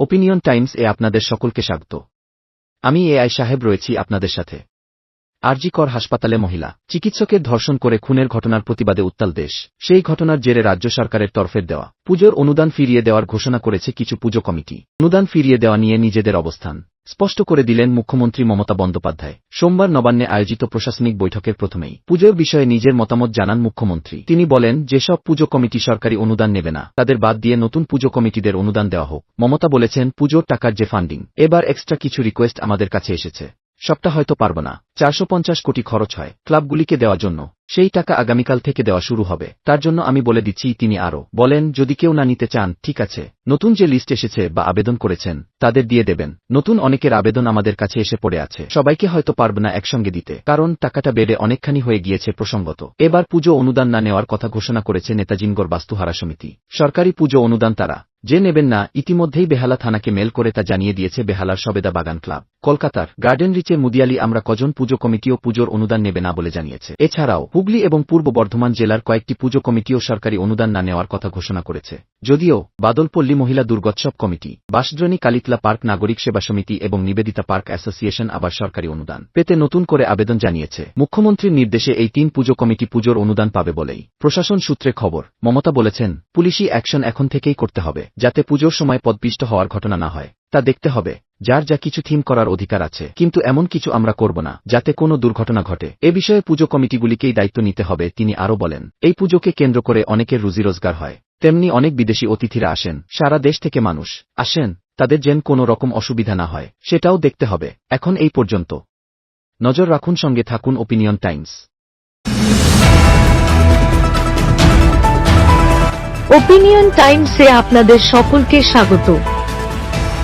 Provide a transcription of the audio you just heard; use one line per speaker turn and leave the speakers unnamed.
Opinion Times এ আপনাদের সকলকে স্বাগত। আমি এ আই সাহেব রয়েছি আপনাদের সাথে। আরজিকর হাসপাতালে মহিলা, চিকিৎসকের ধর্ষণ করে খুনের ঘটনার প্রতিবাদে উত্তাল দেশ। সেই ঘটনার জেরে রাজ্য সরকারের তরফের দেওয়া। পুজোর অনুদান ফিরিয়ে দেওয়ার ঘোষণা করেছে কিছু পুজো কমিটি। অনুদান ফিরিয়ে দেওয়া নিয়ে নিজেদের অবস্থান। স্পষ্ট করে দিলেন মুখ্যমন্ত্রী মমতা বন্দ্যোপাধ্যায়। সোমবার নবান্নে আয়োজিত প্রশাসনিক বৈঠকের প্রথমেই পুজোর বিষয়ে নিজের মতামত জানান মুখ্যমন্ত্রী। তিনি বলেন, যেসব পুজো কমিটি সরকারি অনুদান নেবে না, তাদের বাদ দিয়ে নতুন পুজো কমিটিদের অনুদান দেওয়া হোক। মমতা বলেছেন, পুজোর টাকার যে ফান্ডিং, এবার এক্সট্রা কিছু রিকোয়েস্ট আমাদের কাছে এসেছে। সবটা হয়তো পারব না। চারশো পঞ্চাশ কোটি খরচ হয় ক্লাবগুলিকে দেওয়ার জন্য। সেই টাকা আগামীকাল থেকে দেওয়া শুরু হবে। তার জন্য আমি বলে দিচ্ছি, তিনি আরও বলেন, যদি কেউ না নিতে চান, ঠিক আছে। নতুন যে লিস্ট এসেছে বা আবেদন করেছেন, তাদের দিয়ে দেবেন। নতুন অনেকের আবেদন আমাদের কাছে এসে পড়ে আছে। সবাইকে হয়তো পারব না একসঙ্গে দিতে, কারণ টাকাটা বেড়ে অনেকখানি হয়ে গিয়েছে প্রসঙ্গত। এবার পুজো অনুদান না নেওয়ার কথা ঘোষণা করেছে নেতাজিনগর বাস্তুহারা সমিতি। সরকারি পুজো অনুদান তারা। যে নেবেন না, ইতিমধ্যেই বেহালা থানাকে মেল করে তা জানিয়ে দিয়েছে বেহালার সবেদা বাগান ক্লাব। কলকাতার গার্ডেন রিচে মুদিয়ালি আমরা কজন পুজো কমিটিও পুজোর অনুদান নেবে না বলে জানিয়েছে। এছাড়াও, হুগলি এবং পূর্ব বর্ধমান জেলার কয়েকটি পুজো কমিটিও সরকারি অনুদান না নেওয়ার কথা ঘোষণা করেছে। যদিও, বাদলপল্লী মহিলা দুর্গোৎসব কমিটি বাসদ্রনী কালিতলা পার্ক নাগরিক সেবা সমিতি এবং নিবেদিতা পার্ক অ্যাসোসিয়েশন আবার সরকারি অনুদান পেতে নতুন করে আবেদন জানিয়েছে। মুখ্যমন্ত্রীর নির্দেশে এই তিন পুজো কমিটি পুজোর অনুদান পাবে বলেই প্রশাসন সূত্রে খবর। মমতা বলেছেন, পুলিশি অ্যাকশন এখন থেকেই করতে হবে, যাতে পুজোর সময় পদপিষ্ট হওয়ার ঘটনা না হয়। তা দেখতে হবে। যার যা কিছু থিম করার অধিকার আছে। কিন্তু এমন কিছু আমরা করব না, যাতে কোনো দুর্ঘটনা ঘটে। এ বিষয়ে পুজো কমিটিগুলিকেই দায়িত্ব নিতে হবে, তিনি আরও বলেন। এই পুজোকে কেন্দ্র করে অনেকের রুজি রোজগার হয়। তেমনি অনেক বিদেশি অতিথিরা আসেন। সারা দেশ থেকে মানুষ আসেন, তাদের যেন কোনো রকম অসুবিধা না হয়, সেটাও দেখতে হবে। এখন এই পর্যন্ত। নজর রাখুন, সঙ্গে থাকুন ওপিনিয়ন টাইমস
ওপিনিয়ন টাইমসে আপনাদের সকলকে স্বাগত।